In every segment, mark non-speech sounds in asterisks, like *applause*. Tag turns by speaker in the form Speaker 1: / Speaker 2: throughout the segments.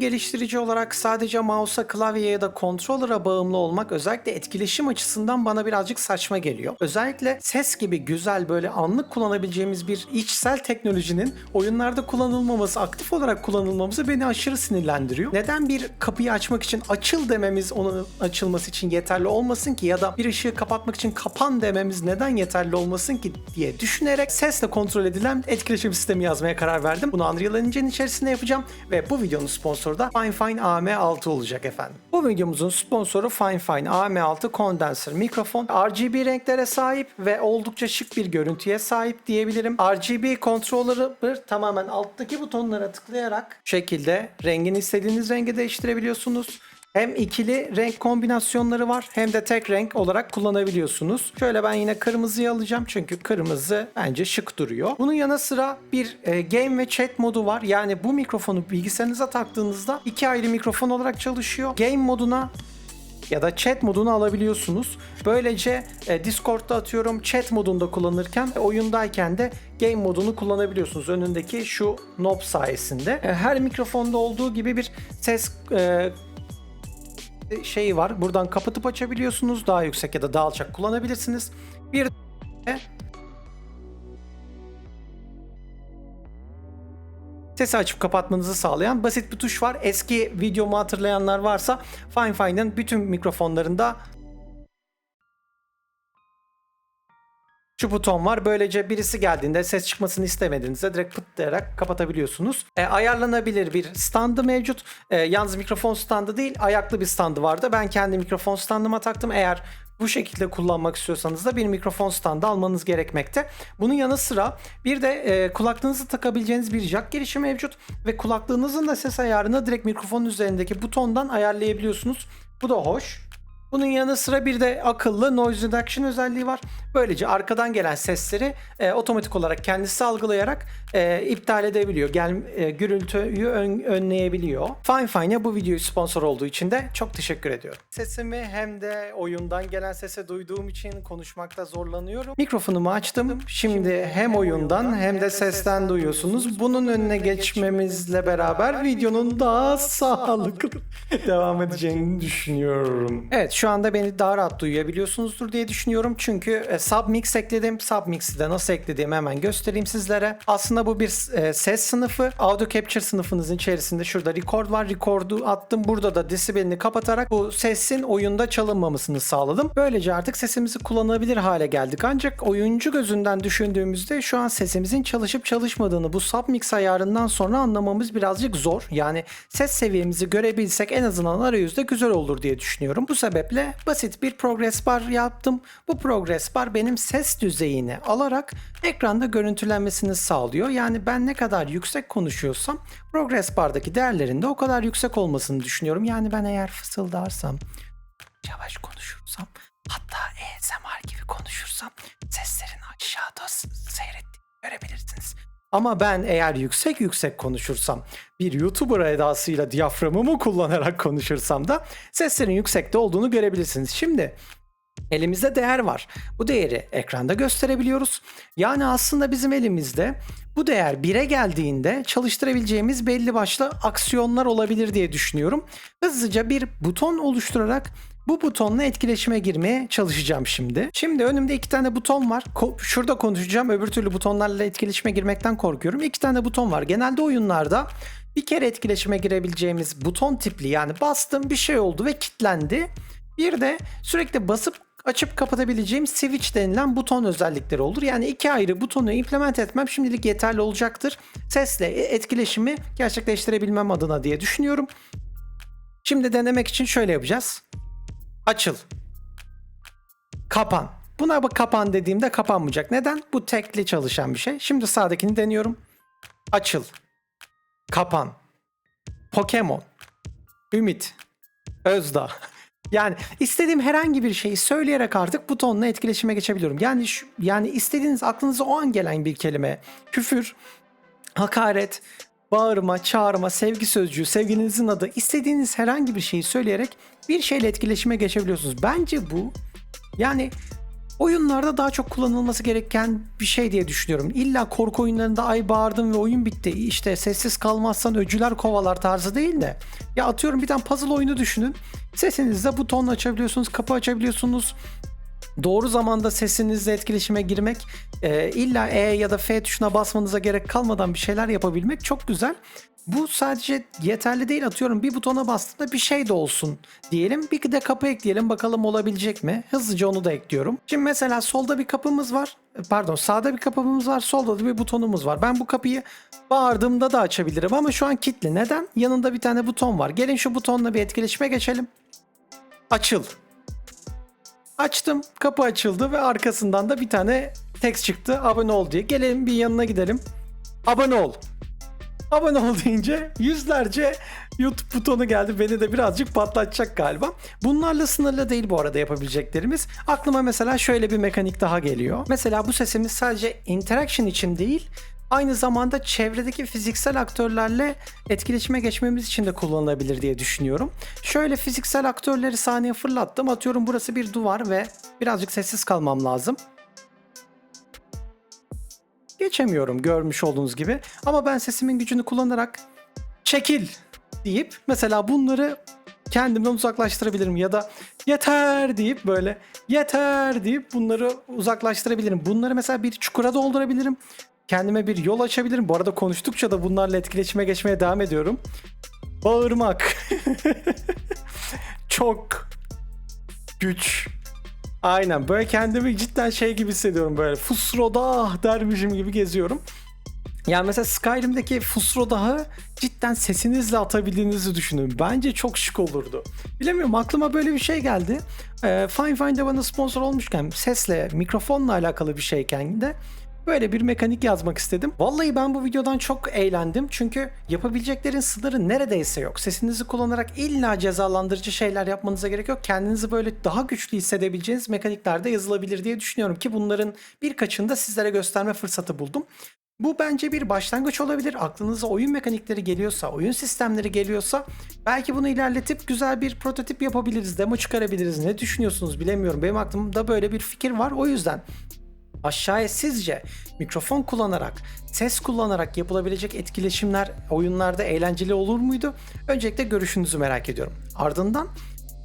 Speaker 1: geliştirici olarak sadece mouse'a, klavyeye ya da controller'a bağımlı olmak özellikle etkileşim açısından bana birazcık saçma geliyor. Özellikle ses gibi güzel böyle anlık kullanabileceğimiz bir içsel teknolojinin oyunlarda kullanılmaması, aktif olarak kullanılmaması beni aşırı sinirlendiriyor. Neden bir kapıyı açmak için açıl dememiz onun açılması için yeterli olmasın ki ya da bir ışığı kapatmak için kapan dememiz neden yeterli olmasın ki diye düşünerek sesle kontrol edilen etkileşim sistemi yazmaya karar verdim. Bunu Unreal Engine'in içerisinde yapacağım ve bu videonun sponsoru da FineFine AM6 olacak efendim. Bu videomuzun sponsoru FineFine AM6 Condenser mikrofon. RGB renklere sahip ve oldukça şık bir görüntüye sahip diyebilirim. RGB controller'ı tamamen alttaki butonlara tıklayarak şekilde rengini istediğiniz renge değiştirebiliyorsunuz. Hem ikili renk kombinasyonları var hem de tek renk olarak kullanabiliyorsunuz. Şöyle ben yine kırmızıyı alacağım çünkü kırmızı bence şık duruyor. Bunun yanı sıra bir e, game ve chat modu var. Yani bu mikrofonu bilgisayarınıza taktığınızda iki ayrı mikrofon olarak çalışıyor. Game moduna ya da chat modunu alabiliyorsunuz. Böylece e, Discord'da atıyorum chat modunda kullanırken e, oyundayken de game modunu kullanabiliyorsunuz. Önündeki şu knob sayesinde. E, her mikrofonda olduğu gibi bir ses e, şeyi var. Buradan kapatıp açabiliyorsunuz. Daha yüksek ya da daha alçak kullanabilirsiniz. Bir de sesi açıp kapatmanızı sağlayan basit bir tuş var. Eski videomu hatırlayanlar varsa FineFine'ın bütün mikrofonlarında şu buton var. Böylece birisi geldiğinde ses çıkmasını istemediğinizde direkt pıtlayarak kapatabiliyorsunuz. E, ayarlanabilir bir standı mevcut. E, yalnız mikrofon standı değil ayaklı bir standı vardı. Ben kendi mikrofon standıma taktım. Eğer bu şekilde kullanmak istiyorsanız da bir mikrofon standı almanız gerekmekte. Bunun yanı sıra bir de e, kulaklığınızı takabileceğiniz bir jack girişi mevcut ve kulaklığınızın da ses ayarını direkt mikrofonun üzerindeki butondan ayarlayabiliyorsunuz. Bu da hoş. Bunun yanı sıra bir de akıllı noise reduction özelliği var. Böylece arkadan gelen sesleri e, otomatik olarak kendisi algılayarak e, iptal edebiliyor. Gel, e, gürültüyü ön- önleyebiliyor. FineFine'e bu videoyu sponsor olduğu için de çok teşekkür ediyorum. Sesimi hem de oyundan gelen sese duyduğum için konuşmakta zorlanıyorum. Mikrofonumu açtım. Şimdi hem oyundan hem de sesten duyuyorsunuz. Bunun önüne geçmemizle beraber videonun daha sağlıklı *laughs* devam edeceğini düşünüyorum. Evet şu anda beni daha rahat duyabiliyorsunuzdur diye düşünüyorum. Çünkü e, submix ekledim. Submix'i de nasıl eklediğimi hemen göstereyim sizlere. Aslında bu bir e, ses sınıfı. Audio Capture sınıfınızın içerisinde şurada record var. Record'u attım. Burada da desibelini kapatarak bu sesin oyunda çalınmamasını sağladım. Böylece artık sesimizi kullanabilir hale geldik. Ancak oyuncu gözünden düşündüğümüzde şu an sesimizin çalışıp çalışmadığını bu submix ayarından sonra anlamamız birazcık zor. Yani ses seviyemizi görebilsek en azından arayüzde güzel olur diye düşünüyorum. Bu sebeple basit bir progress bar yaptım. Bu progress bar benim ses düzeyini alarak ekranda görüntülenmesini sağlıyor. Yani ben ne kadar yüksek konuşuyorsam progress bardaki değerlerin de o kadar yüksek olmasını düşünüyorum. Yani ben eğer fısıldarsam, yavaş konuşursam, hatta ASMR gibi konuşursam seslerin aşağıda seyrettiğini görebilirsiniz. Ama ben eğer yüksek yüksek konuşursam, bir YouTuber edasıyla diyaframımı kullanarak konuşursam da seslerin yüksekte olduğunu görebilirsiniz. Şimdi elimizde değer var. Bu değeri ekranda gösterebiliyoruz. Yani aslında bizim elimizde bu değer 1'e geldiğinde çalıştırabileceğimiz belli başlı aksiyonlar olabilir diye düşünüyorum. Hızlıca bir buton oluşturarak bu butonla etkileşime girmeye çalışacağım şimdi. Şimdi önümde iki tane buton var. Ko- şurada konuşacağım. Öbür türlü butonlarla etkileşime girmekten korkuyorum. İki tane buton var. Genelde oyunlarda bir kere etkileşime girebileceğimiz buton tipli yani bastım bir şey oldu ve kilitlendi. Bir de sürekli basıp açıp kapatabileceğim switch denilen buton özellikleri olur. Yani iki ayrı butonu implement etmem şimdilik yeterli olacaktır. Sesle e- etkileşimi gerçekleştirebilmem adına diye düşünüyorum. Şimdi denemek için şöyle yapacağız. Açıl. Kapan. Buna bak kapan dediğimde kapanmayacak. Neden? Bu tekli çalışan bir şey. Şimdi sağdakini deniyorum. Açıl. Kapan. Pokemon. Ümit. Özdağ. *laughs* Yani istediğim herhangi bir şeyi söyleyerek artık butonla etkileşime geçebiliyorum. Yani şu, yani istediğiniz aklınıza o an gelen bir kelime, küfür, hakaret, bağırma, çağırma, sevgi sözcüğü, sevgilinizin adı, istediğiniz herhangi bir şeyi söyleyerek bir şeyle etkileşime geçebiliyorsunuz. Bence bu yani oyunlarda daha çok kullanılması gereken bir şey diye düşünüyorum. İlla korku oyunlarında ay bağırdım ve oyun bitti. İşte sessiz kalmazsan öcüler kovalar tarzı değil de. Ya atıyorum bir tane puzzle oyunu düşünün. Sesinizle buton açabiliyorsunuz, kapı açabiliyorsunuz. Doğru zamanda sesinizle etkileşime girmek, e, illa E ya da F tuşuna basmanıza gerek kalmadan bir şeyler yapabilmek çok güzel. Bu sadece yeterli değil atıyorum bir butona bastığında bir şey de olsun diyelim. Bir de kapı ekleyelim bakalım olabilecek mi? Hızlıca onu da ekliyorum. Şimdi mesela solda bir kapımız var. Pardon sağda bir kapımız var solda da bir butonumuz var. Ben bu kapıyı bağırdığımda da açabilirim ama şu an kilitli. Neden? Yanında bir tane buton var. Gelin şu butonla bir etkileşime geçelim. Açıl. Açtım, kapı açıldı ve arkasından da bir tane text çıktı. Abone ol diye. Gelelim bir yanına gidelim. Abone ol. Abone ol deyince yüzlerce YouTube butonu geldi. Beni de birazcık patlatacak galiba. Bunlarla sınırlı değil bu arada yapabileceklerimiz. Aklıma mesela şöyle bir mekanik daha geliyor. Mesela bu sesimiz sadece interaction için değil, aynı zamanda çevredeki fiziksel aktörlerle etkileşime geçmemiz için de kullanılabilir diye düşünüyorum. Şöyle fiziksel aktörleri sahneye fırlattım. Atıyorum burası bir duvar ve birazcık sessiz kalmam lazım. Geçemiyorum görmüş olduğunuz gibi. Ama ben sesimin gücünü kullanarak çekil deyip mesela bunları kendimden uzaklaştırabilirim ya da yeter deyip böyle yeter deyip bunları uzaklaştırabilirim. Bunları mesela bir çukura doldurabilirim. Kendime bir yol açabilirim. Bu arada konuştukça da bunlarla etkileşime geçmeye devam ediyorum. Bağırmak. *laughs* Çok güç. Aynen böyle kendimi cidden şey gibi hissediyorum böyle Fusroda dermişim gibi geziyorum. Yani mesela Skyrim'deki Fusro Dağı cidden sesinizle atabildiğinizi düşünün. Bence çok şık olurdu. Bilemiyorum aklıma böyle bir şey geldi. Ee, Fine Fine'de bana sponsor olmuşken sesle, mikrofonla alakalı bir şeyken de Böyle bir mekanik yazmak istedim. Vallahi ben bu videodan çok eğlendim. Çünkü yapabileceklerin sınırı neredeyse yok. Sesinizi kullanarak illa cezalandırıcı şeyler yapmanıza gerek yok. Kendinizi böyle daha güçlü hissedebileceğiniz mekaniklerde yazılabilir diye düşünüyorum ki bunların birkaçını da sizlere gösterme fırsatı buldum. Bu bence bir başlangıç olabilir. Aklınıza oyun mekanikleri geliyorsa, oyun sistemleri geliyorsa belki bunu ilerletip güzel bir prototip yapabiliriz, demo çıkarabiliriz. Ne düşünüyorsunuz bilemiyorum. Benim aklımda böyle bir fikir var. O yüzden Aşağıya sizce mikrofon kullanarak, ses kullanarak yapılabilecek etkileşimler oyunlarda eğlenceli olur muydu? Öncelikle görüşünüzü merak ediyorum. Ardından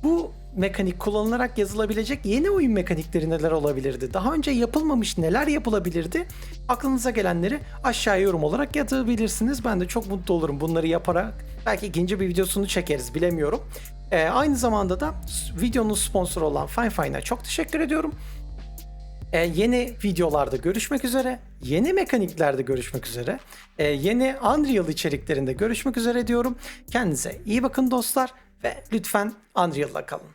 Speaker 1: bu mekanik kullanılarak yazılabilecek yeni oyun mekanikleri neler olabilirdi? Daha önce yapılmamış neler yapılabilirdi? Aklınıza gelenleri aşağıya yorum olarak yazabilirsiniz. Ben de çok mutlu olurum bunları yaparak. Belki ikinci bir videosunu çekeriz bilemiyorum. Ee, aynı zamanda da videonun sponsoru olan Fine Fine'a çok teşekkür ediyorum. Ee, yeni videolarda görüşmek üzere. Yeni mekaniklerde görüşmek üzere. Ee, yeni Unreal içeriklerinde görüşmek üzere diyorum. Kendinize iyi bakın dostlar ve lütfen Unreal'la kalın.